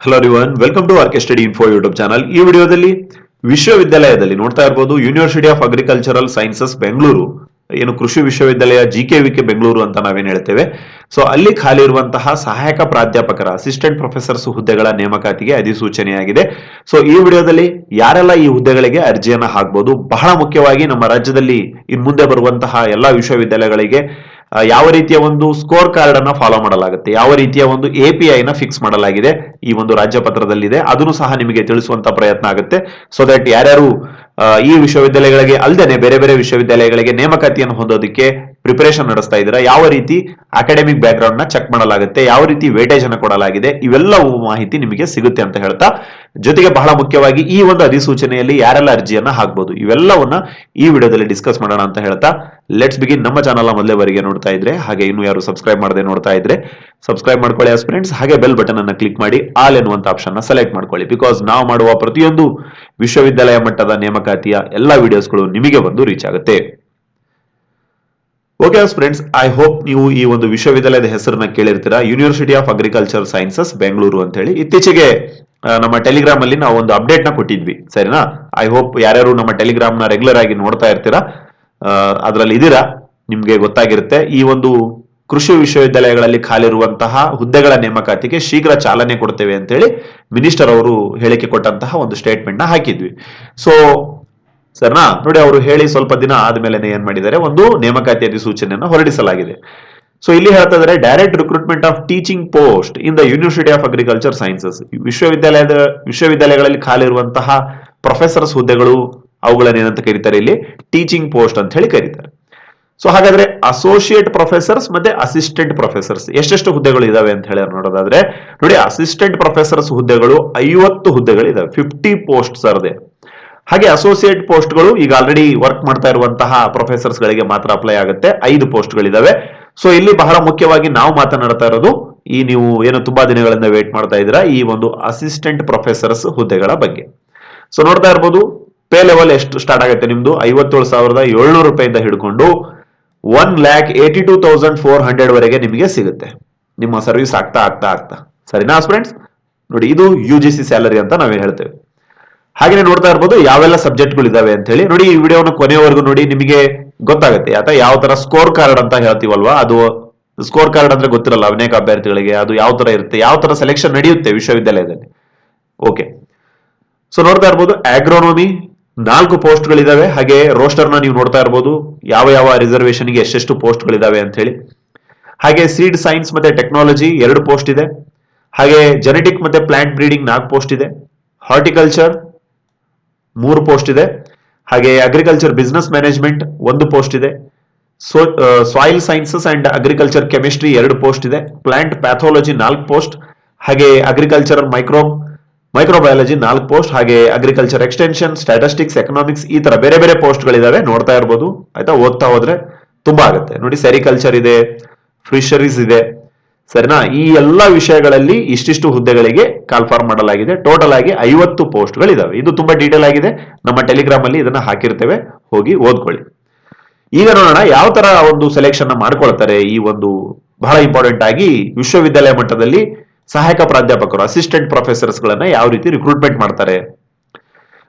Hello ರಿವನ್ welcome to R K study info YouTube channel ಈ ವಿಡಿಯೋದಲ್ಲಿ ವಿಶ್ವವಿದ್ಯಾಲಯದಲ್ಲಿ ನೋಡ್ತಾ ಇರಬಹುದು university of agricultural sciences Bengaluru ಏನು ಕೃಷಿ ವಿಶ್ವವಿದ್ಯಾಲಯ G K V K Bengaluru ಅಂತ ನಾವೇನು ಹೇಳ್ತೇವೆ. ಸೊ ಅಲ್ಲಿ ಖಾಲಿ ಇರುವಂತಹ ಸಹಾಯಕ ಪ್ರಾಧ್ಯಾಪಕರ ಅಸಿಸ್ಟೆಂಟ್ ಪ್ರೊಫೆಸರ್ಸ್ ಹುದ್ದೆಗಳ ನೇಮಕಾತಿಗೆ ಅಧಿಸೂಚನೆಯಾಗಿದೆ. ಸೊ ಈ ವಿಡಿಯೋದಲ್ಲಿ ಯಾರೆಲ್ಲ ಈ ಹುದ್ದೆಗಳಿಗೆ ಅರ್ಜಿಯನ್ನು ಹಾಕ್ಬೋದು, ಬಹಳ ಮುಖ್ಯವಾಗಿ ನಮ್ಮ ರಾಜ್ಯದಲ್ಲಿ ಇನ್ ಮುಂದೆ ಬರುವಂತಹ ಎಲ್ಲಾ ವಿಶ್ವವಿದ್ಯಾಲಯಗಳಿಗೆ ಯಾವ ರೀತಿಯ ಒಂದು ಸ್ಕೋರ್ ಕಾರ್ಡ್ ಅನ್ನ ಫಾಲೋ ಮಾಡಲಾಗುತ್ತೆ? ಯಾವ ರೀತಿಯ ಒಂದು ಎ ಪಿ ಐನ ಫಿಕ್ಸ್ ಮಾಡಲಾಗಿದೆ ಈ ಒಂದು ರಾಜ್ಯ ಪತ್ರದಲ್ಲಿದೆ? ಅದನ್ನು ಸಹ ನಿಮಗೆ ತಿಳಿಸುವಂತ ಪ್ರಯತ್ನ ಆಗುತ್ತೆ. ಸೊ ದಟ್ ಯಾರ್ಯಾರು ಈ ವಿಶ್ವವಿದ್ಯಾಲಯಗಳಿಗೆ ಅಲ್ಲದೆ ಬೇರೆ ಬೇರೆ ವಿಶ್ವವಿದ್ಯಾಲಯಗಳಿಗೆ ನೇಮಕಾತಿಯನ್ನು ಹೊಂದೋದಕ್ಕೆ ಪ್ರಿಪರೇಷನ್ ನಡೆಸ್ತಾ ಇದ್ದೀರಾ? ಯಾವ ರೀತಿ ಅಕಾಡೆಮಿಕ್ ಬ್ಯಾಕ್ಗ್ರೌಂಡ್ನ ಚೆಕ್ ಮಾಡಲಾಗುತ್ತೆ? ಯಾವ ರೀತಿ ವೇಟೇಜ್ ಅನ್ನು ಕೊಡಲಾಗಿದೆ? ಇವೆಲ್ಲವೂ ಮಾಹಿತಿ ನಿಮಗೆ ಸಿಗುತ್ತೆ ಅಂತ ಹೇಳ್ತಾ ಜೊತೆಗೆ ಬಹಳ ಮುಖ್ಯವಾಗಿ ಈ ಒಂದು ಅಧಿಸೂಚನೆಯಲ್ಲಿ ಯಾರೆಲ್ಲ ಅರ್ಜಿಯನ್ನ ಹಾಕ್ಬೋದು. ಇವೆಲ್ಲವನ್ನ ಈ ವಿಡಿಯೋದಲ್ಲಿ ಡಿಸ್ಕಸ್ ಮಾಡೋಣ ಅಂತ ಹೇಳ್ತಾ ಲೆಟ್ಸ್ ಬಿಗಿನ್ ನಮ್ಮ ಚಾನಲ್ ಮೊದಲೇವರೆಗೆ ನೋಡ್ತಾ ಇದ್ರೆ, ಹಾಗೆ ಇನ್ನು ಯಾರು ಸಬ್ಸ್ಕ್ರೈಬ್ ಮಾಡದೆ ನೋಡ್ತಾ ಇದ್ರೆ ಸಬ್ಸ್ಕ್ರೈಬ್ ಮಾಡ್ಕೊಳ್ಳಿ ಫ್ರೆಂಡ್ಸ್ ಹಾಗೆ ಬೆಲ್ ಬಟನ್ ಅನ್ನ ಕ್ಲಿಕ್ ಮಾಡಿ ಆಲ್ ಎನ್ನುವಂತ ಆಪ್ಷನ್ನ ಸೆಲೆಕ್ಟ್ ಮಾಡ್ಕೊಳ್ಳಿ. ಬಿಕಾಸ್ ನಾವು ಮಾಡುವ ಪ್ರತಿಯೊಂದು ವಿಶ್ವವಿದ್ಯಾಲಯ ಮಟ್ಟದ ನೇಮಕಾತಿಯ ಎಲ್ಲಾ ವಿಡಿಯೋಸ್ಗಳು ನಿಮಗೆ ಬಂದು ರೀಚ್ ಆಗುತ್ತೆ. ಓಕೆ ಫ್ರೆಂಡ್ಸ್ ಐ ಹೋಪ್ ನೀವು ಈ ಒಂದು ವಿಶ್ವವಿದ್ಯಾಲಯದ ಹೆಸರನ್ನ ಕೇಳಿರ್ತೀರಾ. University of agriculture sciences Bengaluru ಅಂತ ಹೇಳಿ ಇತ್ತೀಚೆಗೆ ನಮ್ಮ ಟೆಲಿಗ್ರಾಮ್ ಅಲ್ಲಿ ನಾವು ಒಂದು ಅಪ್ಡೇಟ್ನ ಕೊಟ್ಟಿದ್ವಿ, ಸರಿನಾ? ಐ ಹೋಪ್ ಯಾರ್ಯಾರು ನಮ್ಮ ಟೆಲಿಗ್ರಾಮ್ನ ರೆಗ್ಯುಲರ್ ಆಗಿ ನೋಡ್ತಾ ಇರ್ತೀರಾ? ಅದರಲ್ಲಿ ಇದೀರಾ? ನಿಮ್ಗೆ ಗೊತ್ತಾಗಿರುತ್ತೆ. ಈ ಒಂದು ಕೃಷಿ ವಿಶ್ವವಿದ್ಯಾಲಯಗಳಲ್ಲಿ ಖಾಲಿ ಇರುವಂತಹ ಹುದ್ದೆಗಳ ನೇಮಕಾತಿಗೆ ಶೀಘ್ರ ಚಾಲನೆ ಕೊಡ್ತೇವೆ ಅಂತ ಹೇಳಿ ಮಿನಿಸ್ಟರ್ ಅವರು ಹೇಳಿಕೆ ಕೊಟ್ಟಂತಹ ಒಂದು ಸ್ಟೇಟ್ಮೆಂಟ್ನ ಹಾಕಿದ್ವಿ. ಸೊ ಸರ್ನಾ? ನೋಡಿ, ಅವರು ಹೇಳಿ ಸ್ವಲ್ಪ ದಿನ ಆದ್ಮೇಲೆ ಏನ್ ಮಾಡಿದ್ದಾರೆ? ಒಂದು ನೇಮಕಾತಿ ಅಧಿಸೂಚನೆಯನ್ನು ಹೊರಡಿಸಲಾಗಿದೆ. ಸೊ ಇಲ್ಲಿ ಹೇಳ್ತಾ ಇದ್ದಾರೆ direct recruitment of teaching post in the university of agriculture sciences ವಿಶ್ವವಿದ್ಯಾಲಯದ, ವಿಶ್ವವಿದ್ಯಾಲಯಗಳಲ್ಲಿ ಖಾಲಿ ಇರುವಂತಹ ಪ್ರೊಫೆಸರ್ಸ್ ಹುದ್ದೆಗಳು ಅವುಗಳನ್ನ ಏನಂತ ಕರೀತಾರೆ ಇಲ್ಲಿ? ಟೀಚಿಂಗ್ ಪೋಸ್ಟ್ ಅಂತ ಹೇಳಿ ಕರೀತಾರೆ. ಸೊ ಹಾಗಾದ್ರೆ ಅಸೋಸಿಯೇಟ್ ಪ್ರೊಫೆಸರ್ಸ್ ಮತ್ತೆ ಅಸಿಸ್ಟೆಂಟ್ ಪ್ರೊಫೆಸರ್ಸ್ ಎಷ್ಟೆಷ್ಟು ಹುದ್ದೆಗಳು ಇದಾವೆ ಅಂತ ಹೇಳಿ ನೋಡೋದಾದ್ರೆ, ನೋಡಿ ಅಸಿಸ್ಟೆಂಟ್ ಪ್ರೊಫೆಸರ್ಸ್ ಹುದ್ದೆಗಳು ಐವತ್ತು ಹುದ್ದೆಗಳು ಇದಾವೆ. ಫಿಫ್ಟಿ ಪೋಸ್ಟ್ ಸರ್ದೆ ಹಾಗೆ ಅಸೋಸಿಯೇಟ್ ಪೋಸ್ಟ್ಗಳು ಈಗ ಆಲ್ರೆಡಿ ವರ್ಕ್ ಮಾಡ್ತಾ ಇರುವಂತಹ ಪ್ರೊಫೆಸರ್ಸ್ ಗಳಿಗೆ ಮಾತ್ರ ಅಪ್ಲೈ ಆಗುತ್ತೆ. ಐದು ಪೋಸ್ಟ್ಗಳಿದಾವೆ ಸೊ ಇಲ್ಲಿ ಬಹಳ ಮುಖ್ಯವಾಗಿ ನಾವು ಮಾತನಾಡ್ತಾ ಇರೋದು ಈ ನೀವು ಏನು ತುಂಬಾ ದಿನಗಳಿಂದ ವೇಟ್ ಮಾಡ್ತಾ ಇದ್ದೀರಾ ಈ ಒಂದು ಅಸಿಸ್ಟೆಂಟ್ ಪ್ರೊಫೆಸರ್ಸ್ ಹುದ್ದೆಗಳ ಬಗ್ಗೆ. ಸೊ ನೋಡ್ತಾ ಇರ್ಬೋದು ಪೇ ಲೆವೆಲ್ ಎಷ್ಟು ಸ್ಟಾರ್ಟ್ ಆಗುತ್ತೆ ನಿಮ್ದು? ಐವತ್ತೇಳು ಸಾವಿರದ ಏಳ್ನೂರು ರೂಪಾಯಿಂದ ಹಿಡ್ಕೊಂಡು one lakh eighty two thousand four hundred ವರೆಗೆ ನಿಮಗೆ ಸಿಗುತ್ತೆ. ನಿಮ್ಮ ಸರ್ವಿಸ್ ಆಗ್ತಾ ಆಗ್ತಾ ಆಗ್ತಾ. ಸರಿನಾ ಫ್ರೆಂಡ್ಸ್ ನೋಡಿ, ಇದು ಯು ಜಿ ಸಿ ಸ್ಯಾಲರಿ ಅಂತ ನಾವೇನು ಹೇಳ್ತೇವೆ. ಹಾಗೆ ನೋಡ್ತಾ ಇರ್ಬೋದು, ಯಾವೆಲ್ಲ ಸಬ್ಜೆಕ್ಟ್ಗಳು ಇದಾವೆ ಅಂತ ಹೇಳಿ ನೋಡಿ, ಈ ವಿಡಿಯೋನ ಕೊನೆಯವರೆಗೂ ನೋಡಿ, ನಿಮಗೆ ಗೊತ್ತಾಗುತ್ತೆ. ಅಥವಾ ಯಾವ ತರ ಸ್ಕೋರ್ ಕಾರ್ಡ್ ಅಂತ ಹೇಳ್ತೀವಲ್ವಾ? ಅದು ಸ್ಕೋರ್ ಕಾರ್ಡ್ ಅಂದ್ರೆ ಗೊತ್ತಿರಲ್ಲ, ಅನೇಕ ಅಭ್ಯರ್ಥಿಗಳಿಗೆ. ಅದು ಯಾವ ತರ ಇರುತ್ತೆ, ಯಾವ ತರ ಸೆಲೆಕ್ಷನ್ ನಡೆಯುತ್ತೆ ವಿಶ್ವವಿದ್ಯಾಲಯದಲ್ಲಿ. ಓಕೆ ಸೊ ನೋಡ್ತಾ ಇರ್ಬೋದು ಆಗ್ರೋನೋಮಿ ನಾಲ್ಕು ಪೋಸ್ಟ್ ಗಳಿದಾವೆ ಹಾಗೆ ರೋಸ್ಟರ್ನ ನೀವು ನೋಡ್ತಾ ಇರ್ಬೋದು. ಯಾವ ಯಾವ ರಿಸರ್ವೇಷನ್ಗೆ ಎಷ್ಟೆಷ್ಟು ಪೋಸ್ಟ್ಗಳಿದಾವೆ ಅಂತ ಹೇಳಿ ಹಾಗೆ ಸೀಡ್ ಸೈನ್ಸ್ ಮತ್ತೆ ಟೆಕ್ನಾಲಜಿ ಎರಡು ಪೋಸ್ಟ್ ಇದೆ. ಹಾಗೆ ಜೆನೆಟಿಕ್ ಮತ್ತೆ ಪ್ಲಾಂಟ್ ಬ್ರೀಡಿಂಗ್ ನಾಲ್ಕು ಪೋಸ್ಟ್ ಇದೆ. ಹಾರ್ಟಿಕಲ್ಚರ್ ಮೂರು ಪೋಸ್ಟ್ ಇದೆ. ಹಾಗೆ ಅಗ್ರಿಕಲ್ಚರ್ ಬಿಸ್ನೆಸ್ ಮ್ಯಾನೇಜ್ಮೆಂಟ್ ಒಂದು ಪೋಸ್ಟ್ ಇದೆ. Soil sciences and agriculture chemistry ಎರಡು ಪೋಸ್ಟ್ ಇದೆ. ಪ್ಲಾಂಟ್ ಪ್ಯಾಥಾಲಜಿ ನಾಲ್ಕು ಪೋಸ್ಟ್ ಹಾಗೆ ಅಗ್ರಿಕಲ್ಚರ್ ಮೈಕ್ರೋ ಮೈಕ್ರೋಬಯಾಲಜಿ ನಾಲ್ಕು ಪೋಸ್ಟ್ ಹಾಗೆ ಅಗ್ರಿಕಲ್ಚರ್ ಎಕ್ಸ್ಟೆನ್ಷನ್ ಸ್ಟ್ಯಾಟಿಸ್ಟಿಕ್ಸ್ ಎಕನಾಮಿಕ್ಸ್ ಈ ತರ ಬೇರೆ ಬೇರೆ ಪೋಸ್ಟ್ಗಳಿದಾವೆ ನೋಡ್ತಾ ಇರ್ಬೋದು. ಆಯ್ತಾ? ಓದ್ತಾ ಹೋದ್ರೆ ತುಂಬಾ ಆಗುತ್ತೆ. ನೋಡಿ ಸೆರಿಕಲ್ಚರ್ ಇದೆ ಫಿಶರೀಸ್ ಇದೆ ಸರಿನಾ? ಈ ಎಲ್ಲ ವಿಷಯಗಳಲ್ಲಿ ಇಷ್ಟಿಷ್ಟು ಹುದ್ದೆಗಳಿಗೆ ಕಾಲ್ಫಾರ್ಮ್ ಮಾಡಲಾಗಿದೆ. ಟೋಟಲ್ ಆಗಿ ಐವತ್ತು ಪೋಸ್ಟ್ಗಳಿದಾವೆ. ಇದು ತುಂಬಾ ಡೀಟೇಲ್ ಆಗಿದೆ. ನಮ್ಮ ಟೆಲಿಗ್ರಾಮ್ ಅಲ್ಲಿ ಇದನ್ನ ಹಾಕಿರ್ತೇವೆ. ಹೋಗಿ ಓದ್ಕೊಳ್ಳಿ. ಈಗ ನೋಡೋಣ, ಯಾವ ತರ ಒಂದು ಸೆಲೆಕ್ಷನ್ ಮಾಡ್ಕೊಳ್ತಾರೆ ಈ ಒಂದು ಬಹಳ ಇಂಪಾರ್ಟೆಂಟ್ ಆಗಿ ವಿಶ್ವವಿದ್ಯಾಲಯ ಮಟ್ಟದಲ್ಲಿ ಸಹಾಯಕ ಪ್ರಾಧ್ಯಾಪಕರು ಅಸಿಸ್ಟೆಂಟ್ ಪ್ರೊಫೆಸರ್ಸ್ ಗಳನ್ನ ಯಾವ ರೀತಿ ರಿಕ್ರೂಟ್ಮೆಂಟ್ ಮಾಡ್ತಾರೆ.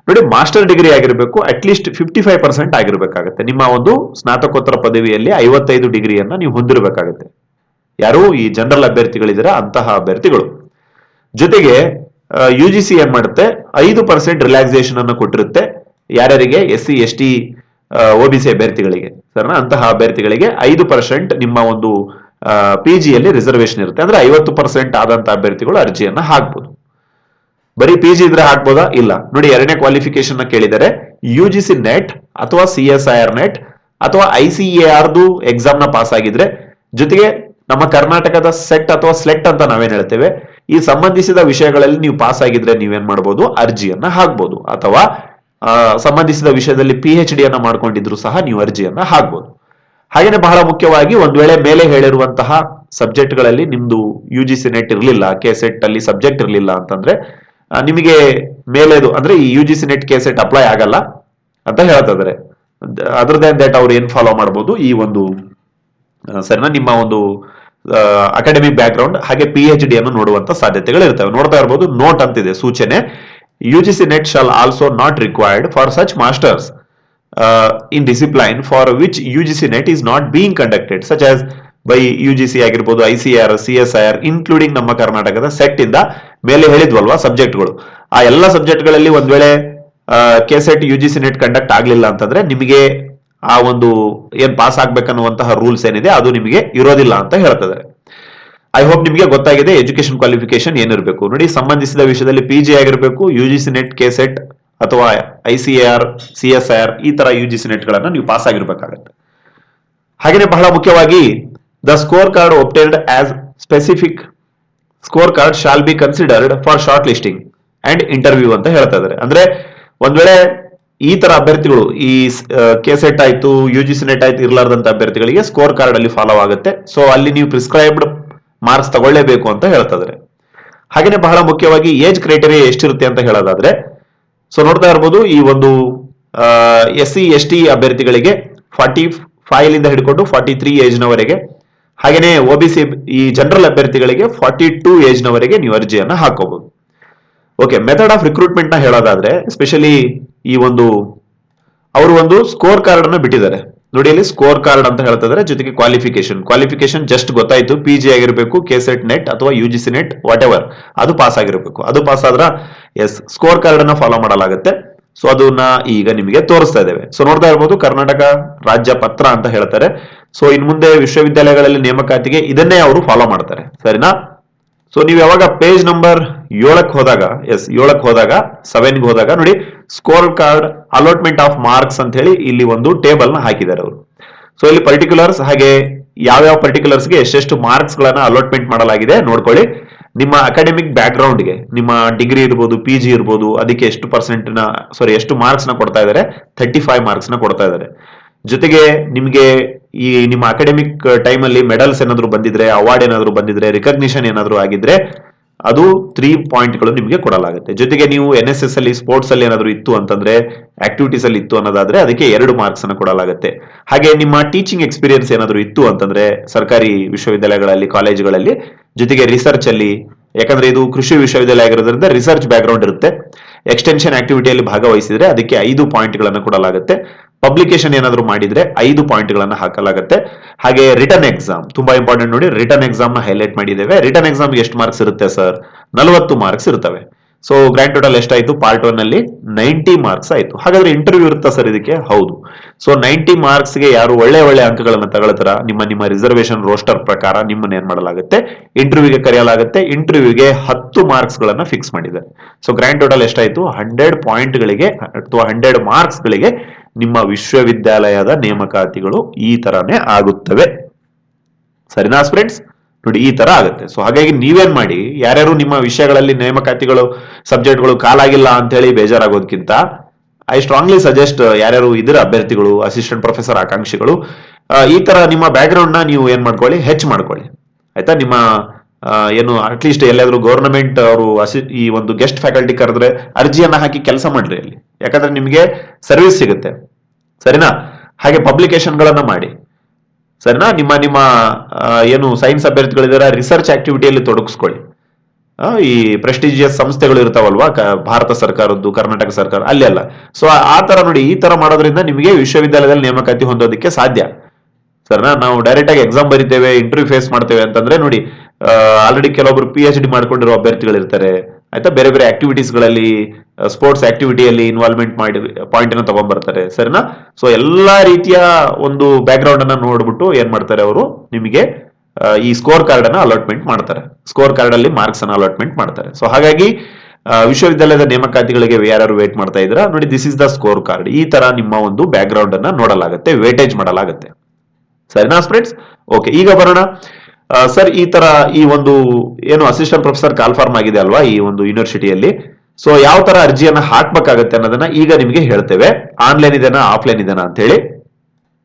ನೋಡಿ ಮಾಸ್ಟರ್ ಡಿಗ್ರಿ ಆಗಿರಬೇಕು at least fifty five percent ಆಗಿರಬೇಕಾಗುತ್ತೆ. ನಿಮ್ಮ ಒಂದು ಸ್ನಾತಕೋತ್ತರ ಪದವಿಯಲ್ಲಿ ಐವತ್ತೈದು ಡಿಗ್ರಿಯನ್ನ ನೀವು ಹೊಂದಿರಬೇಕಾಗುತ್ತೆ. ಯಾರು ಈ ಜನರಲ್ ಅಭ್ಯರ್ಥಿಗಳಿದ್ದೀರಾ ಅಂತಹ ಅಭ್ಯರ್ಥಿಗಳು. ಜೊತೆಗೆ ಯು ಜಿ ಸಿ ಏನ್ ಮಾಡುತ್ತೆ? ಐದು ಪರ್ಸೆಂಟ್ ರಿಲ್ಯಾಕ್ಸೇಷನ್ ಅನ್ನು ಕೊಟ್ಟಿರುತ್ತೆ ಯಾರ್ಯಾರಿಗೆ? S C S T O B C ಅಭ್ಯರ್ಥಿಗಳಿಗೆ. ಸರಿನಾ? ಅಂತಹ ಅಭ್ಯರ್ಥಿಗಳಿಗೆ ಐದು ಪರ್ಸೆಂಟ್ ನಿಮ್ಮ ಒಂದು ಪಿ ಜಿಯಲ್ಲಿ ರಿಸರ್ವೇಶನ್ ಇರುತ್ತೆ. ಅಂದ್ರೆ ಐವತ್ತು ಪರ್ಸೆಂಟ್ ಆದಂತಹ ಅಭ್ಯರ್ಥಿಗಳು ಅರ್ಜಿಯನ್ನ ಹಾಕ್ಬೋದು. ಬರೀ ಪಿ ಜಿ ಇದ್ರೆ ಹಾಕ್ಬೋದಾ? ಇಲ್ಲ. ನೋಡಿ, ಎರಡನೇ ಕ್ವಾಲಿಫಿಕೇಶನ್ ಕೇಳಿದರೆ ಯು ಜಿ ಸಿ ನೆಟ್ ಅಥವಾ C S I R net ಅಥವಾ ಐ ಸಿ ಎ ಆರ್ದು ಎಕ್ಸಾಮ್ನ ಪಾಸ್ ಆಗಿದ್ರೆ ಜೊತೆಗೆ ನಮ್ಮ ಕರ್ನಾಟಕದ ಸೆಟ್ ಅಥವಾ ಸ್ಲೆಟ್ ಅಂತ ನಾವೇನ್ ಹೇಳ್ತೇವೆ, ಈ ಸಂಬಂಧಿಸಿದ ವಿಷಯಗಳಲ್ಲಿ ನೀವು ಪಾಸ್ ಆಗಿದ್ರೆ ನೀವೇನ್ ಮಾಡ್ಬೋದು? ಅರ್ಜಿಯನ್ನ ಹಾಕ್ಬೋದು. ಅಥವಾ ಸಂಬಂಧಿಸಿದ ವಿಷಯದಲ್ಲಿ ಪಿ ಎಚ್ ಡಿ ಅನ್ನ ಮಾಡ್ಕೊಂಡಿದ್ರು ಸಹ ನೀವು ಅರ್ಜಿಯನ್ನ ಹಾಕ್ಬೋದು. ಹಾಗೇನೆ ಬಹಳ ಮುಖ್ಯವಾಗಿ ಒಂದ್ ವೇಳೆ ಮೇಲೆ ಹೇಳಿರುವಂತಹ ಸಬ್ಜೆಕ್ಟ್ಗಳಲ್ಲಿ ನಿಮ್ದು ಯು ಜಿ ಸಿ ನೆಟ್ ಇರಲಿಲ್ಲ ಕೆ ಸೆಟ್ ಅಲ್ಲಿ ಸಬ್ಜೆಕ್ಟ್ ಇರಲಿಲ್ಲ ಅಂತಂದ್ರೆ ನಿಮಗೆ ಮೇಲೆದು, ಅಂದ್ರೆ ಈ U G C NET K SET apply ಆಗಲ್ಲ ಅಂತ ಹೇಳ್ತಾರೆ ಇದಾರೆ ದಟ್ ಅವ್ರು ಏನ್ ಫಾಲೋ ಮಾಡ್ಬೋದು? ಈ ಒಂದು ಸರಿನಾ? ನಿಮ್ಮ ಒಂದು ಅಕಾಡೆಮಿಕ್ ಬ್ಯಾಕ್ ಗ್ರೌಂಡ್ ಹಾಗೆ ಪಿ ಎಚ್ ಡಿ ಅನ್ನು ನೋಡುವಂತ ಸಾಧ್ಯತೆಗಳು ಇರ್ತವೆ ನೋಡ್ತಾ ಇರಬಹುದು ನೋಟ್ ಅಂತಿದೆ, ಸೂಚನೆ. U G C NET shall also not required for such masters in discipline for which U G C NET is not being conducted such as by U G C ಆಗಿರ್ಬೋದು I C R C S I R including ನಮ್ಮ ಕರ್ನಾಟಕದ set ಇಂದ ಮೇಲೆ ಹೇಳಿದ್ವಲ್ವಾ ಸಬ್ಜೆಕ್ಟ್ಗಳು ಆ ಎಲ್ಲ ಸಬ್ಜೆಕ್ಟ್ಗಳಲ್ಲಿ ಒಂದ್ ವೇಳೆ K SET U G C NET conduct ಆಗ್ಲಿಲ್ಲ ಅಂತಂದ್ರೆ ನಿಮಗೆ ಆ ಒಂದು ಏನ್ ಪಾಸ್ ಆಗ್ಬೇಕನ್ನುವಂತಹ ರೂಲ್ಸ್ ಏನಿದೆ, ಅದು ನಿಮಗೆ ಇರೋದಿಲ್ಲ ಅಂತ ಹೇಳ್ತಿದ್ದಾರೆ ಐ ಹೋಪ್ ನಿಮಗೆ ಗೊತ್ತಾಗಿದೆ ಎಜುಕೇಶನ್ ಕ್ವಾಲಿಫಿಕೇಶನ್ ಏನಿರಬೇಕು. ನೋಡಿ, ಸಂಬಂಧಿಸಿದ ವಿಷಯದಲ್ಲಿ ಪಿ ಜಿ ಆಗಿರಬೇಕು U G C NET K SET ಅಥವಾ I C R C S R ಈ ತರ ಯು ಜಿ ಸಿ ನೆಟ್ ಗಳನ್ನ ನೀವು ಪಾಸ್ ಆಗಿರ್ಬೇಕಾಗತ್ತೆ. ಹಾಗೆಯೇ ಬಹಳ ಮುಖ್ಯವಾಗಿ the score card opted as specific score card shall be considered for shortlisting and interview ಅಂತ ಹೇಳ್ತಾ ಇದ್ದಾರೆ. ಅಂದ್ರೆ, ಒಂದ್ ವೇಳೆ ಈ ತರ ಅಭ್ಯರ್ಥಿಗಳು ಈ ಕೆ ಸೆಟ್ ಆಯ್ತು ಯು ಜಿ ನೆಟ್ ಆಯ್ತು ಇರ್ಲಾರ್ದಂತ ಅಭ್ಯರ್ಥಿಗಳಿಗೆ ಸ್ಕೋರ್ ಕಾರ್ಡ್ ಅಲ್ಲಿ ಫಾಲೋ ಆಗುತ್ತೆ. ಸೊ ಅಲ್ಲಿ ನೀವು ಪ್ರಿಸ್ಕ್ರೈಬ್ಡ್ ಮಾರ್ಕ್ಸ್ ತಗೊಳ್ಳೇಬೇಕು ಅಂತ ಹೇಳ್ತಾ ಇದಾರೆ ಹಾಗೇನೆ ಬಹಳ ಮುಖ್ಯವಾಗಿ ಏಜ್ ಕ್ರೈಟೇರಿಯಾ ಎಷ್ಟಿರುತ್ತೆ ಅಂತ ಹೇಳೋದಾದ್ರೆ ಸೊ ನೋಡ್ತಾ ಇರ್ಬೋದು ಈ ಒಂದು ಎಸ್ ಸಿ ಎಸ್ ಟಿ ಅಭ್ಯರ್ಥಿಗಳಿಗೆ ಫಾರ್ಟಿ ಫೈವ್ ಇಂದ ಹಿಡ್ಕೊಂಡು ಫಾರ್ಟಿ ತ್ರೀ ಏಜ್ ನವರೆಗೆ ಬಿ ಸಿ ಈ ಜನರಲ್ ಅಭ್ಯರ್ಥಿಗಳಿಗೆ ಫಾರ್ಟಿ ಟೂ ಏಜ್ನವರೆಗೆ ನೀವು ಅರ್ಜಿಯನ್ನು ಹಾಕೋಬಹುದು ಓಕೆ ಮೆಥಡ್ ಆಫ್ ರಿಕ್ರೂಟ್ಮೆಂಟ್ನ ಹೇಳೋದಾದ್ರೆ ಸ್ಪೆಷಲಿ ಈ ಒಂದು ಅವರು ಒಂದು ಸ್ಕೋರ್ ಕಾರ್ಡ್ ಅನ್ನು ಬಿಟ್ಟಿದ್ದಾರೆ. ನೋಡಿ ಇಲ್ಲಿ ಸ್ಕೋರ್ ಕಾರ್ಡ್ ಅಂತ ಹೇಳ್ತಾರೆ ಜೊತೆಗೆ ಕ್ವಾಲಿಫಿಕೇಶನ್ ಕ್ವಾಲಿಫಿಕೇಶನ್ ಜಸ್ಟ್ ಗೊತ್ತಾಯ್ತು. ಪಿ ಜಿ ಆಗಿರಬೇಕು ಕೆ ಸೆಟ್ ನೆಟ್ ಅಥವಾ U G C NET whatever ಅದು ಪಾಸ್ ಆಗಿರಬೇಕು. ಅದು ಪಾಸ್ ಆದ್ರ ಎಸ್ ಸ್ಕೋರ್ ಕಾರ್ಡ್ ಅನ್ನ ಫಾಲೋ ಮಾಡಲಾಗುತ್ತೆ. ಸೊ ಅದನ್ನ ಈಗ ನಿಮಗೆ ತೋರಿಸ್ತಾ ಇದ್ದೇವೆ. ಸೊ ನೋಡ್ತಾ ಇರ್ಬೋದು, ಕರ್ನಾಟಕ ರಾಜ್ಯ ಪತ್ರ ಅಂತ ಹೇಳ್ತಾರೆ. ಸೊ ಇನ್ ಮುಂದೆ ವಿಶ್ವವಿದ್ಯಾಲಯಗಳಲ್ಲಿ ನೇಮಕಾತಿಗೆ ಇದನ್ನೇ ಅವರು ಫಾಲೋ ಮಾಡ್ತಾರೆ. ಸರಿನಾ? ಸೊ ನೀವು ಯಾವಾಗ ಪೇಜ್ ನಂಬರ್ ಏಳಕ್ಕೆ ಹೋದಾಗ ಎಸ್ ಏಳಕ್ಕೆ ಹೋದಾಗ ಸೆವೆನ್ಗೆ ಹೋದಾಗ, ನೋಡಿ score card allotment of marks ಅಂತ ಹೇಳಿ ಇಲ್ಲಿ ಒಂದು ಟೇಬಲ್ನ ಹಾಕಿದ್ದಾರೆ ಅವರು. ಸೊ ಇಲ್ಲಿ ಪರ್ಟಿಕ್ಯುಲರ್ಸ್ ಹಾಗೆ ಯಾವ್ಯಾವ ಪರ್ಟಿಕ್ಯುಲರ್ಸ್ಗೆ ಎಷ್ಟೆಷ್ಟು ಮಾರ್ಕ್ಸ್ ಗಳನ್ನ ಅಲಾಟ್ಮೆಂಟ್ ಮಾಡಲಾಗಿದೆ ನೋಡ್ಕೊಳ್ಳಿ. ನಿಮ್ಮ ಅಕಾಡೆಮಿಕ್ ಬ್ಯಾಕ್ಗೆ, ನಿಮ್ಮ ಡಿಗ್ರಿ ಇರ್ಬೋದು ಪಿ ಜಿ ಇರ್ಬೋದು, ಅದಕ್ಕೆ ಎಷ್ಟು ಪರ್ಸೆಂಟ್ನ ಸಾರಿ ಎಷ್ಟು ಮಾರ್ಕ್ಸ್ನ ಕೊಡ್ತಾ ಇದ್ದಾರೆ? ಥರ್ಟಿ ಫೈವ್ ಮಾರ್ಕ್ಸ್ನ ಕೊಡ್ತಾ ಇದ್ದಾರೆ. ಜೊತೆಗೆ ನಿಮಗೆ ಈ ನಿಮ್ಮ ಅಕಾಡೆಮಿಕ್ ಟೈಮ್ ಅಲ್ಲಿ ಮೆಡಲ್ಸ್ ಏನಾದರೂ ಬಂದಿದ್ರೆ ಅವಾರ್ಡ್ ಏನಾದರೂ ಬಂದಿದ್ರೆ ರಿಕಗ್ನಿಷನ್ ಏನಾದರೂ ಆಗಿದ್ರೆ, ಅದು ತ್ರೀ ಪಾಯಿಂಟ್ಗಳು ನಿಮಗೆ ಕೊಡಲಾಗುತ್ತೆ. ಜೊತೆಗೆ ನೀವು ಎನ್ ಎಸ್ ಎಸ್ ಅಲ್ಲಿ ಸ್ಪೋರ್ಟ್ಸ್ ಅಲ್ಲಿ ಏನಾದರೂ ಇತ್ತು ಅಂತಂದ್ರೆ ಆಕ್ಟಿವಿಟೀಸ್ ಅಲ್ಲಿ ಇತ್ತು ಅನ್ನೋದಾದ್ರೆ ಅದಕ್ಕೆ ಎರಡು ಮಾರ್ಕ್ಸ್ ಅನ್ನು ಕೊಡಲಾಗುತ್ತೆ. ಹಾಗೆ ನಿಮ್ಮ ಟೀಚಿಂಗ್ ಎಕ್ಸ್ಪೀರಿಯನ್ಸ್ ಏನಾದರೂ ಇತ್ತು ಅಂತಂದ್ರೆ, ಸರ್ಕಾರಿ ವಿಶ್ವವಿದ್ಯಾಲಯಗಳಲ್ಲಿ ಕಾಲೇಜುಗಳಲ್ಲಿ ಜೊತೆಗೆ ರಿಸರ್ಚ್ ಅಲ್ಲಿ, ಯಾಕಂದ್ರೆ ಇದು ಕೃಷಿ ವಿಶ್ವವಿದ್ಯಾಲಯ ಆಗಿರೋದ್ರಿಂದ ರಿಸರ್ಚ್ ಬ್ಯಾಕ್ಗ್ರೌಂಡ್ ಇರುತ್ತೆ. ಎಕ್ಸ್ಟೆನ್ಷನ್ ಆಕ್ಟಿವಿಟಿಯಲ್ಲಿ ಭಾಗವಹಿಸಿದ್ರೆ ಅದಕ್ಕೆ ಐದು ಪಾಯಿಂಟ್ಗಳನ್ನು ಕೊಡಲಾಗುತ್ತೆ. ಪಬ್ಲಿಕೇಶನ್ ಏನಾದರೂ ಮಾಡಿದ್ರೆ ಐದು ಪಾಯಿಂಟ್ ಗಳನ್ನ ಹಾಕಲಾಗುತ್ತೆ. ಹಾಗೆ ರಿಟರ್ನ್ ಎಕ್ಸಾಮ್ ತುಂಬಾ ಇಂಪಾರ್ಟೆಂಟ್ ನೋಡಿ ರಿಟರ್ನ್ ಎಕ್ಸಾಮ್ನ ಹೈಲೈಟ್ ಮಾಡಿದ್ದೇವೆ. ರಿಟರ್ನ್ ಎಕ್ಸಾಮ್ ಎಷ್ಟು ಮಾರ್ಕ್ಸ್ ಇರುತ್ತೆ ಸರ್ ನಲವತ್ತು ಮಾರ್ಕ್ಸ್ ಇರ್ತವೆ. ಸೊ ಗ್ರ್ಯಾಂಡ್ ಟೋಟಲ್ ಎಷ್ಟಾಯ್ತು? ಪಾರ್ಟ್ ಒನ್ ಅಲ್ಲಿ ನೈಂಟಿ ಮಾರ್ಕ್ಸ್ ಆಯ್ತು. ಹಾಗಾದ್ರೆ ಇಂಟರ್ವ್ಯೂ ಇರುತ್ತಾ ಸರ್ ಇದಕ್ಕೆ? ಹೌದು. ಸೊ ನೈಂಟಿ ಮಾರ್ಕ್ಸ್ಗೆ ಯಾರು ಒಳ್ಳೆ ಒಳ್ಳೆ ಅಂಕಗಳನ್ನ ತಗೊಳ್ತಾರ? ನಿಮ್ಮ ನಿಮ್ಮ ರಿಸರ್ವೇಶನ್ ರೋಸ್ಟರ್ ಪ್ರಕಾರ ನಿಮ್ಮನ್ನ ಏನ್ ಮಾಡಲಾಗುತ್ತೆ? ಇಂಟರ್ವ್ಯೂಗೆ ಕರೆಯಲಾಗುತ್ತೆ. ಇಂಟರ್ವ್ಯೂಗೆ ಹತ್ತು ಮಾರ್ಕ್ಸ್ ಗಳನ್ನ ಫಿಕ್ಸ್ ಮಾಡಿದ್ದಾರೆ ಸೊ ಗ್ರ್ಯಾಂಡ್ ಟೋಟಲ್ ಎಷ್ಟಾಯ್ತು? ಹಂಡ್ರೆಡ್ ಪಾಯಿಂಟ್ ಗಳಿಗೆ, ಅಥವಾ ಹಂಡ್ರೆಡ್ ಮಾರ್ಕ್ಸ್ ಗಳಿಗೆ ನಿಮ್ಮ ವಿಶ್ವವಿದ್ಯಾಲಯದ ನೇಮಕಾತಿಗಳು ಈ ತರಾನೇ ಆಗುತ್ತವೆ. ಸರಿನಾ ಫ್ರೆಂಡ್ಸ್ ನೋಡಿ, ಈ ತರ ಆಗುತ್ತೆ. ಸೊ ಹಾಗಾಗಿ ನೀವೇನ್ ಮಾಡಿ, ಯಾರ್ಯಾರು ನಿಮ್ಮ ವಿಷಯಗಳಲ್ಲಿ ನೇಮಕಾತಿಗಳು, ಸಬ್ಜೆಕ್ಟ್ಗಳು ಕಾಲಾಗಿಲ್ಲ ಅಂತ ಹೇಳಿ ಬೇಜಾರಾಗೋದಕ್ಕಿಂತ ಐ ಸ್ಟ್ರಾಂಗ್ಲಿ ಸಜೆಸ್ಟ್ ಯಾರ್ಯಾರು ಇದರ ಅಭ್ಯರ್ಥಿಗಳು ಅಸಿಸ್ಟೆಂಟ್ ಪ್ರೊಫೆಸರ್ ಆಕಾಂಕ್ಷಿಗಳು ಈ ತರ ನಿಮ್ಮ ಬ್ಯಾಕ್ನ ನೀವು ಏನ್ ಮಾಡ್ಕೊಳ್ಳಿ, ಹೆಚ್ಚು ಮಾಡ್ಕೊಳ್ಳಿ. ಆಯ್ತಾ? ನಿಮ್ಮ ಏನು ಅಟ್ಲೀಸ್ಟ್ ಎಲ್ಲಾದ್ರೂ ಗೌರ್ನಮೆಂಟ್ ಅವರು ಈ ಒಂದು ಗೆಸ್ಟ್ ಫ್ಯಾಕಲ್ಟಿ ಕರೆದ್ರೆ ಅರ್ಜಿಯನ್ನ ಹಾಕಿ ಕೆಲಸ ಮಾಡ್ರಿ ಅಲ್ಲಿ. ಯಾಕಂದ್ರೆ ನಿಮಗೆ ಸರ್ವಿಸ್ ಸಿಗುತ್ತೆ. ಸರಿನಾ? ಹಾಗೆ ಪಬ್ಲಿಕೇಶನ್ಗಳನ್ನ ಮಾಡಿ. ಸರಿನಾ, ನಿಮ್ಮ ನಿಮ್ಮ ಏನು ಸೈನ್ಸ್ ಅಭ್ಯರ್ಥಿಗಳಿದಾರ ರಿಸರ್ಚ್ ಆಕ್ಟಿವಿಟಿಯಲ್ಲಿ ತೊಡಗಿಸ್ಕೊಳ್ಳಿ. ಈ ಪ್ರೆಸ್ಟಿಜಿಯಸ್ ಸಂಸ್ಥೆಗಳು ಇರ್ತಾವಲ್ವಾ ಭಾರತ ಸರ್ಕಾರದ್ದು, ಕರ್ನಾಟಕ ಸರ್ಕಾರ, ಅಲ್ಲಿ ಅಲ್ಲ. ಸೊ ಆ ತರ ನೋಡಿ, ಈ ತರ ಮಾಡೋದ್ರಿಂದ ನಿಮಗೆ ವಿಶ್ವವಿದ್ಯಾಲಯದಲ್ಲಿ ನೇಮಕಾತಿ ಹೊಂದೋದಕ್ಕೆ ಸಾಧ್ಯ. ಸರಿನಾ, ನಾವು ಡೈರೆಕ್ಟ್ ಆಗಿ ಎಕ್ಸಾಮ್ ಬರಿತೇವೆ ಇಂಟರ್ವ್ಯೂ ಫೇಸ್ ಮಾಡ್ತೇವೆ ಅಂತಂದ್ರೆ ನೋಡಿ ಆಲ್ರೆಡಿ ಕೆಲವೊಬ್ರು ಪಿ ಎಚ್ ಡಿ ಮಾಡ್ಕೊಂಡಿರೋ ಅಭ್ಯರ್ಥಿಗಳು ಇರ್ತಾರೆ ಆಯ್ತಾ? ಬೇರೆ ಬೇರೆ ಆಕ್ಟಿವಿಟೀಸ್ಗಳಲ್ಲಿ ಸ್ಪೋರ್ಟ್ಸ್ ಆಕ್ಟಿವಿಟಿಯಲ್ಲಿ ಇನ್ವಾಲ್ವ್ಮೆಂಟ್ ಮಾಡಿ ಪಾಯಿಂಟ್ ಅನ್ನ ತಗೊಂಡ್ಬರ್ತಾರೆ. ಸರಿನಾ? ಸೊ ಎಲ್ಲಾ ರೀತಿಯ ಒಂದು ಬ್ಯಾಕ್ ಗ್ರೌಂಡ್ ಅನ್ನ ನೋಡ್ಬಿಟ್ಟು ಏನು ಮಾಡ್ತಾರೆ ಅವರು? ನಿಮಗೆ ಈ ಸ್ಕೋರ್ ಕಾರ್ಡ್ ಅನ್ನ ಅಲಾಟ್ಮೆಂಟ್ ಮಾಡ್ತಾರೆ. ಸ್ಕೋರ್ ಕಾರ್ಡ್ ಅಲ್ಲಿ ಮಾರ್ಕ್ಸ್ ಅನ್ನ ಅಲಾಟ್ಮೆಂಟ್ ಮಾಡ್ತಾರೆ. ಸೊ ಹಾಗಾಗಿ ವಿಶ್ವವಿದ್ಯಾಲಯದ ನೇಮಕಾತಿಗಳಿಗೆ ಯಾರು ವೇಟ್ ಮಾಡ್ತಾ ಇದ್ರ? ನೋಡಿ this is the score card ಈ ತರ ನಿಮ್ಮ ಒಂದು ಬ್ಯಾಕ್ ಗ್ರೌಂಡ್ ಅನ್ನ ನೋಡಲಾಗುತ್ತೆ ವೇಟೇಜ್ ಮಾಡಲಾಗುತ್ತೆ. ಸರಿನಾ ಫ್ರೆಂಡ್ಸ್ ಓಕೆ ಈಗ ಬರೋಣ. ಸರ್, ಈ ತರ ಈ ಒಂದು ಏನು ಅಸಿಸ್ಟೆಂಟ್ ಪ್ರೊಫೆಸರ್ ಕಾಲ್ಫಾರ್ಮ್ ಆಗಿದೆ ಅಲ್ವಾ ಈ ಒಂದು ಯೂನಿವರ್ಸಿಟಿಯಲ್ಲಿ ಸೊ ಯಾವ ತರ ಅರ್ಜಿಯನ್ನ ಹಾಕ್ಬೇಕಾಗತ್ತೆ ಅನ್ನೋದನ್ನ ಈಗ ನಿಮಗೆ ಹೇಳ್ತೇವೆ. ಆನ್ಲೈನ್ ಇದೆನಾ ಆಫ್ಲೈನ್ ಇದೆನಾ ಅಂತ ಹೇಳಿ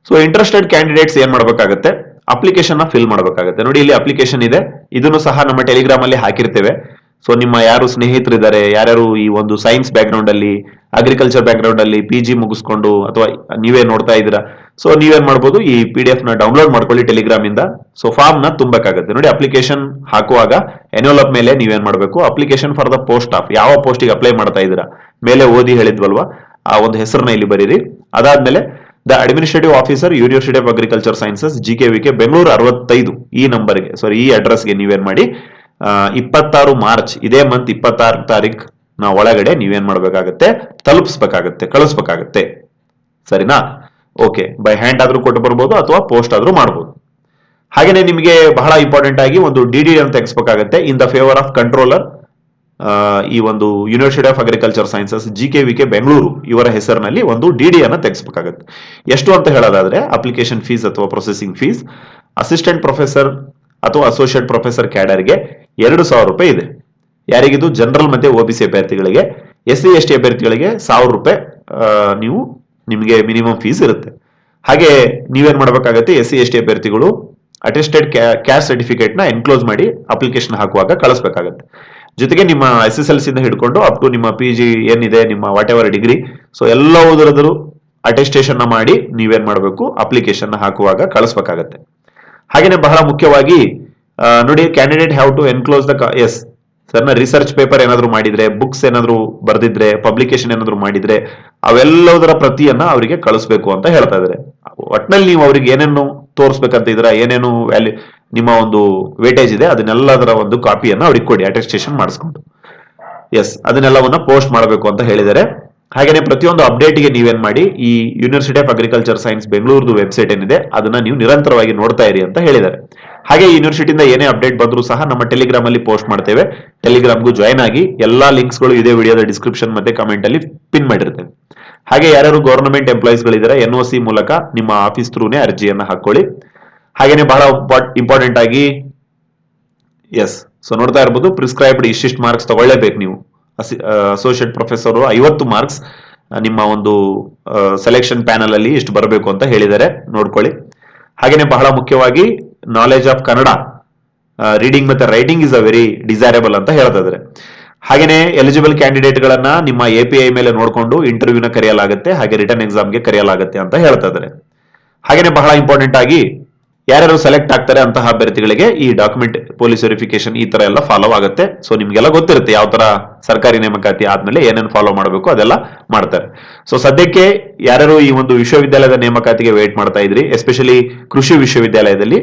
ಸೊ ಇಂಟ್ರೆಸ್ಟೆಡ್ ಕ್ಯಾಂಡಿಡೇಟ್ಸ್ ಏನ್ ಮಾಡ್ಬೇಕಾಗತ್ತೆ? ಅಪ್ಲಿಕೇಶನ್ ಫಿಲ್ ಮಾಡಬೇಕಾಗುತ್ತೆ. ನೋಡಿ, ಇಲ್ಲಿ ಅಪ್ಲಿಕೇಶನ್ ಇದೆ. ಇದನ್ನು ಸಹ ನಮ್ಮ ಟೆಲಿಗ್ರಾಮ್ ಅಲ್ಲಿ ಹಾಕಿರ್ತೇವೆ. ಸೊ ನಿಮ್ಮ ಯಾರು ಸ್ನೇಹಿತರಿದ್ದಾರೆ, ಯಾರ್ಯಾರು ಈ ಒಂದು ಸೈನ್ಸ್ ಬ್ಯಾಕ್ಗ್ರೌಂಡ್ ಅಲ್ಲಿ ಅಗ್ರಿಕಲ್ಚರ್ ಬ್ಯಾಕ್ಗ್ರೌಂಡ್ ಅಲ್ಲಿ ಪಿ ಜಿ ಮುಗಿಸ್ಕೊಂಡು ಅಥವಾ ನೀವೇ ನೋಡ್ತಾ ಇದ್ದೀರಾ ಸೊ ನೀವೇನ್ ಮಾಡ್ಬೋದು? ಈ ಪಿ ಡಿ ಎಫ್ನ ಡೌನ್ಲೋಡ್ ಮಾಡ್ಕೊಳ್ಳಿ ಟೆಲಿಗ್ರಾಮ್ ಇಂದ. ಸೊ ಫಾರ್ಮ್ನ ತುಂಬಬೇಕಾಗುತ್ತೆ. ನೋಡಿ ಅಪ್ಲಿಕೇಶನ್ ಹಾಕುವಾಗ ಎನ್ವಲಪ್ ಮೇಲೆ ನೀವೇನ್ ಮಾಡಬೇಕು? Application for the post of ಯಾವ ಪೋಸ್ಟಿಗೆ ಅಪ್ಲೈ ಮಾಡ್ತಾ ಇದ್ದೀರಾ? ಮೇಲೆ ಓದಿ ಹೇಳಿದ್ವಲ್ವಾ? ಆ ಒಂದು ಹೆಸರನ್ನ ಇಲ್ಲಿ ಬರೀರಿ. ಅದಾದ್ಮೇಲೆ the administrative officer university of agriculture sciences G K V K Bengaluru ಅರವತ್ತೈದು, ಈ ನಂಬರ್ಗೆ ಸಾರಿ ಈ ಅಡ್ರೆಸ್ಗೆ ನೀವೇನ್ ಮಾಡಿ ಇಪ್ಪತ್ತಾರು ಮಾರ್ಚ್ ಇದೇ ಮಂತ್ ಇಪ್ಪತ್ತಾರು ತಾರೀಕ್ನ ಒಳಗಡೆ ನೀವೇನ್ ಮಾಡ್ಬೇಕಾಗತ್ತೆ? ತಲುಪಿಸ್ಬೇಕಾಗತ್ತೆ, ಕಳಿಸ್ಬೇಕಾಗತ್ತೆ. ಸರಿನಾ? ಓಕೆ ಬೈ ಹ್ಯಾಂಡ್ ಆದ್ರೂ ಕೊಟ್ಟು ಬರ್ಬೋದು ಅಥವಾ ಪೋಸ್ಟ್ ಆದ್ರೂ ಮಾಡ್ಬೋದು. ಹಾಗೇನೆ ನಿಮಗೆ ಬಹಳ ಇಂಪಾರ್ಟೆಂಟ್ ಆಗಿ ಒಂದು ಡಿ ಡಿ ಅಂತ ತೆಗೆಸ್ಬೇಕಾಗತ್ತೆ in the favour of controller ಈ ಒಂದು university of agriculture sciences G K V K Bengaluru ಇವರ ಹೆಸರಿನಲ್ಲಿ ಒಂದು ಡಿ ಡಿ ಅನ್ನು ತೆಗೆಸ್ಬೇಕಾಗತ್ತೆ. ಎಷ್ಟು ಅಂತ ಹೇಳೋದಾದ್ರೆ ಅಪ್ಲಿಕೇಶನ್ ಫೀಸ್ ಅಥವಾ ಪ್ರೊಸೆಸಿಂಗ್ ಫೀಸ್ ಅಸಿಸ್ಟೆಂಟ್ ಪ್ರೊಫೆಸರ್ ಅಥವಾ ಅಸೋಸಿಯೇಟ್ ಪ್ರೊಫೆಸರ್ ಕ್ಯಾಡರ್ಗೆ ಎರಡು ಸಾವಿರ ರೂಪಾಯಿ ಇದೆ. ಯಾರಿಗಿದು? ಜನರಲ್ ಮತ್ತೆ ಒ ಬಿ ಸಿ ಅಭ್ಯರ್ಥಿಗಳಿಗೆ. ಎಸ್ ಸಿ ಎಸ್ ಟಿ ಅಭ್ಯರ್ಥಿಗಳಿಗೆ ಸಾವಿರ ರೂಪಾಯಿ ನೀವು ನಿಮಗೆ ಮಿನಿಮಮ್ ಫೀಸ್ ಇರುತ್ತೆ. ಹಾಗೆ ನೀವೇನು ಮಾಡಬೇಕಾಗತ್ತೆ ಎಸ್ ಸಿ ಎಸ್ ಟಿ ಅಭ್ಯರ್ಥಿಗಳು ಅಟೆಸ್ಟೆಡ್ ಕ್ಯಾಸ್ಟ್ ಸರ್ಟಿಫಿಕೇಟ್ನ ಎನ್ಕ್ಲೋಸ್ ಮಾಡಿ ಅಪ್ಲಿಕೇಶನ್ ಹಾಕುವಾಗ ಕಳಿಸ್ಬೇಕಾಗತ್ತೆ. ಜೊತೆಗೆ ನಿಮ್ಮ ಎಸ್ ಎಸ್ ಎಲ್ ಸಿಯಿಂದ ಹಿಡ್ಕೊಂಡು ಅಪ್ ಟು ನಿಮ್ಮ ಪಿ ಜಿ ಏನಿದೆ, ನಿಮ್ಮ ವಾಟ್ ಎವರ್ ಡಿಗ್ರಿ ಸೊ ಎಲ್ಲವುದರದ್ರು ಅಟೆಸ್ಟೇಷನ್ ಮಾಡಿ ನೀವೇನ್ ಮಾಡಬೇಕು ಅಪ್ಲಿಕೇಶನ್ ಹಾಕುವಾಗ ಕಳಿಸ್ಬೇಕಾಗತ್ತೆ. ಹಾಗೆಯೇ ಬಹಳ ಮುಖ್ಯವಾಗಿ ನೋಡಿ candidate have to enclose the S ಸರ್ನ ರಿಸರ್ಚ್ ಪೇಪರ್ ಏನಾದರೂ ಮಾಡಿದ್ರೆ ಬುಕ್ಸ್ ಏನಾದರೂ ಬರೆದಿದ್ರೆ ಪಬ್ಲಿಕೇಶನ್ ಏನಾದರೂ ಮಾಡಿದ್ರೆ, ಅವೆಲ್ಲದರ ಪ್ರತಿಯನ್ನ ಅವರಿಗೆ ಕಳಿಸ್ಬೇಕು ಅಂತ ಹೇಳ್ತಾ ಇದ್ದಾರೆ. ಒಟ್ನಲ್ಲಿ ನೀವು ಅವ್ರಿಗೆ ಏನೇನು ತೋರಿಸ್ಬೇಕಂತ ಇದ್ರ ಏನೇನು ವ್ಯಾಲ್ಯೂ ನಿಮ್ಮ ಒಂದು ವೇಟೇಜ್ ಇದೆ, ಅದನ್ನೆಲ್ಲದರ ಒಂದು ಕಾಪಿಯನ್ನ ಅವ್ರಿಗೆ ಕೊಡಿ ಅಟೆಸ್ಟೇಷನ್ ಮಾಡಿಸ್ಕೊಂಡು. ಎಸ್ ಅದನ್ನೆಲ್ಲವನ್ನ ಪೋಸ್ಟ್ ಮಾಡಬೇಕು ಅಂತ ಹೇಳಿದ್ದಾರೆ. ಹಾಗೇನೆ ಪ್ರತಿಯೊಂದು ಅಪ್ಡೇಟ್ಗೆ ನೀವೇನ್ ಮಾಡಿ, ಈ ಯೂನಿವರ್ಸಿಟಿ ಆಫ್ ಅಗ್ರಿಕಲ್ಚರ್ ಸೈನ್ಸ್ ಬೆಂಗಳೂರದು ವೆಬ್ಸೈಟ್ ಏನಿದೆ, ಅದನ್ನ ನೀವು ನಿರಂತರವಾಗಿ ನೋಡ್ತಾ ಇರಿ ಅಂತ ಹೇಳಿದ್ದಾರೆ. ಹಾಗೆ ಯೂನಿವರ್ಸಿಟಿಯಿಂದ ಏನೇ ಅಪ್ಡೇಟ್ ಬಂದರೂ ಸಹ ನಮ್ಮ ಟೆಲಿಗ್ರಾಮ್ ಅಲ್ಲಿ ಪೋಸ್ಟ್ ಮಾಡ್ತೇವೆ. ಟೆಲಿಗ್ರಾಮ್ಗೂ ಜಾಯ್ನ್ ಆಗಿ ಎಲ್ಲಾ ಲಿಂಕ್ಸ್ಗಳು ಇದೇ ವಿಡಿಯೋದ ಡಿಸ್ಕ್ರಿಪ್ಷನ್ ಮತ್ತೆ ಕಮೆಂಟ್ ಅಲ್ಲಿ ಪಿನ್ ಮಾಡಿರ್ತೇವೆ. ಹಾಗೆ ಯಾರ್ಯಾರು ಗವರ್ನಮೆಂಟ್ ಎಂಪ್ಲಾಯೀಸ್ ಗಳಿದ್ದಾರೆ ಎನ್ ಸಿ ಮೂಲಕ ನಿಮ್ಮ ಆಫೀಸ್ ಥ್ರೂನೇ ಅರ್ಜಿಯನ್ನ ಹಾಕೊಳ್ಳಿ. ಹಾಗೇನೆ ಬಹಳ ಇಂಪಾರ್ಟೆಂಟ್ ಆಗಿ ಎಸ್ ಸೊ ನೋಡ್ತಾ ಇರ್ಬೋದು ಪ್ರಿಸ್ಕ್ರೈಬ್ಡ್ ಇಷ್ಟಿಷ್ಟು ಮಾರ್ಕ್ಸ್ ತಗೊಳ್ಳೇಬೇಕು ನೀವು. ಅಸೋಸಿಯೇಟ್ ಪ್ರೊಫೆಸರ್ ಐವತ್ತು ಮಾರ್ಕ್ಸ್ ನಿಮ್ಮ ಒಂದು ಸೆಲೆಕ್ಷನ್ ಪ್ಯಾನಲ್ ಅಲ್ಲಿ ಇಷ್ಟು ಬರಬೇಕು ಅಂತ ಹೇಳಿದ್ದಾರೆ. ನೋಡ್ಕೊಳ್ಳಿ. ಹಾಗೇನೆ ಬಹಳ ಮುಖ್ಯವಾಗಿ ನಾಲೆಜ್ ಆಫ್ ಕನ್ನಡ ರೀಡಿಂಗ್ ಮತ್ತೆ writing is a very desirable ಅಂತ ಹೇಳ್ತಾ ಇದ್ದಾರೆ ಹಾಗೇನೆ ಎಲಿಜಿಬಲ್ ಕ್ಯಾಂಡಿಡೇಟ್ ಗಳನ್ನ ನಿಮ್ಮ ಎ ಪಿ ಐ ಮೇಲೆ ನೋಡಿಕೊಂಡು ಇಂಟರ್ವ್ಯೂನ ಕರೆಯಲಾಗುತ್ತೆ, ಹಾಗೆ ರಿಟರ್ನ್ ಎಕ್ಸಾಮ್ಗೆ ಕರೆಯಲಾಗುತ್ತೆ ಅಂತ ಹೇಳ್ತಾ ಇದ್ದಾರೆ ಹಾಗೇನೆ ಬಹಳ ಇಂಪಾರ್ಟೆಂಟ್ ಆಗಿ ಯಾರ್ಯಾರು ಸೆಲೆಕ್ಟ್ ಆಗ್ತಾರೆ ಅಂತಹ ಅಭ್ಯರ್ಥಿಗಳಿಗೆ ಈ ಡಾಕ್ಯುಮೆಂಟ್ ಪೊಲೀಸ್ ವೆರಿಫಿಕೇಶನ್ ಈ ತರ ಎಲ್ಲ ಫಾಲೋ ಆಗುತ್ತೆ. ಸೊ ನಿಮ್ಗೆಲ್ಲ ಗೊತ್ತಿರುತ್ತೆ ಯಾವ ತರ ಸರ್ಕಾರಿ ನೇಮಕಾತಿ ಆದ್ಮೇಲೆ ಏನೇನು ಫಾಲೋ ಮಾಡಬೇಕು ಅದೆಲ್ಲ ಮಾಡ್ತಾರೆ. ಸೊ ಸದ್ಯಕ್ಕೆ ಯಾರ್ಯಾರು ಈ ಒಂದು ವಿಶ್ವವಿದ್ಯಾಲಯದ ನೇಮಕಾತಿಗೆ ವೇಟ್ ಮಾಡ್ತಾ ಇದ್ರಿ ಎಸ್ಪೆಷಲಿ ಕೃಷಿ ವಿಶ್ವವಿದ್ಯಾಲಯದಲ್ಲಿ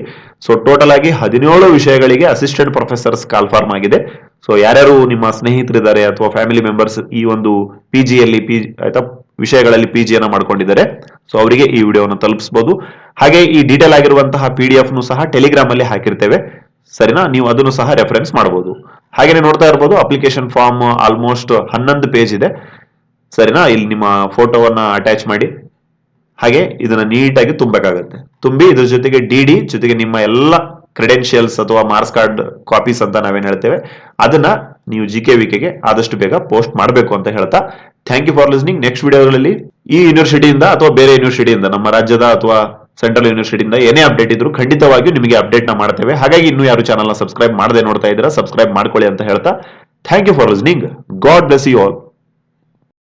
ಸೊ ಟೋಟಲ್ ಆಗಿ ಹದಿನೇಳು ವಿಷಯಗಳಿಗೆ ಅಸಿಸ್ಟೆಂಟ್ ಪ್ರೊಫೆಸರ್ಸ್ ಕಾಲ್ಫಾರ್ಮ್ ಆಗಿದೆ. ಸೊ ಯಾರ್ಯಾರು ನಿಮ್ಮ ಸ್ನೇಹಿತರಿದ್ದಾರೆ ಅಥವಾ ಫ್ಯಾಮಿಲಿ ಮೆಂಬರ್ಸ್ ಈ ಒಂದು ಪಿ ಜಿಯಲ್ಲಿ ಪಿ ಆಯ್ತಾ, ವಿಷಯಗಳಲ್ಲಿ ಪಿ ಜಿಯನ್ನು ಮಾಡ್ಕೊಂಡಿದ್ದಾರೆ ಸೊ ಅವರಿಗೆ ಈ ವಿಡಿಯೋವನ್ನು ತಲುಪಿಸಬಹುದು ಹಾಗೆ ಈ ಡೀಟೇಲ್ ಆಗಿರುವಂತಹ ಪಿ ಡಿ ಎಫ್ನು ಸಹ ಟೆಲಿಗ್ರಾಮ್ ಅಲ್ಲಿ ಹಾಕಿರ್ತೇವೆ. ಸರಿನಾ? ನೀವು ಅದನ್ನು ಸಹ ರೆಫರೆನ್ಸ್ ಮಾಡಬಹುದು ಹಾಗೇನೆ ನೋಡ್ತಾ ಇರ್ಬೋದು ಅಪ್ಲಿಕೇಶನ್ ಫಾರ್ಮ್ ಆಲ್ಮೋಸ್ಟ್ ಹನ್ನೊಂದು ಪೇಜ್ ಇದೆ. ಸರಿನಾ? ಇಲ್ಲಿ ನಿಮ್ಮ ಫೋಟೋವನ್ನ ಅಟ್ಯಾಚ್ ಮಾಡಿ. ಹಾಗೆ ಇದನ್ನ ನೀಟಾಗಿ ತುಂಬಬೇಕಾಗುತ್ತೆ. ತುಂಬಿ ಇದ್ರ ಜೊತೆಗೆ ಡಿ ಜೊತೆಗೆ ನಿಮ್ಮ ಎಲ್ಲ ಕ್ರೆಡೆನ್ಶಿಯಲ್ಸ್ ಅಥವಾ ಮಾರ್ಕ್ಸ್ ಕಾರ್ಡ್ ಕಾಪೀಸ್ ಅಂತ ನಾವೇನ್ ಹೇಳ್ತೇವೆ, ಅದನ್ನ ನೀವು ಜಿ ಕೆ ವಿಕೆಗೆ ಆದಷ್ಟು ಬೇಗ ಪೋಸ್ಟ್ ಮಾಡಬೇಕು ಅಂತ ಹೇಳ್ತಾ thank you for listening next ವಿಡಿಯೋಗಳಲ್ಲಿ ಈ ಯೂನಿವರ್ಸಿಟಿಯಿಂದ ಅಥವಾ ಬೇರೆ ಯೂನಿವರ್ಸಿಟಿಯಿಂದ ನಮ್ಮ ರಾಜ್ಯದ ಅಥವಾ ಸೆಂಟ್ರಲ್ ಯೂನಿವರ್ಸಿಟಿಯಿಂದ ಏನೇ ಅಪ್ಡೇಟ್ ಇದ್ರು ಖಂಡಿತವಾಗಿಯೂ ನಿಮಗೆ ಅಪ್ಡೇಟ್ನ ಮಾಡ್ತೇವೆ. ಹಾಗಾಗಿ ಇನ್ನೂ ಯಾರು ಚಾನಲ್ನ ಸಬ್ಸ್ಕ್ರೈಬ್ ಮಾಡದೆ ನೋಡ್ತಾ ಇದ್ದೀರಾ, ಸಬ್ಸ್ಕ್ರೈಬ್ ಮಾಡ್ಕೊಳ್ಳಿ ಅಂತ ಹೇಳ್ತಾ. Thank you for listening God bless you all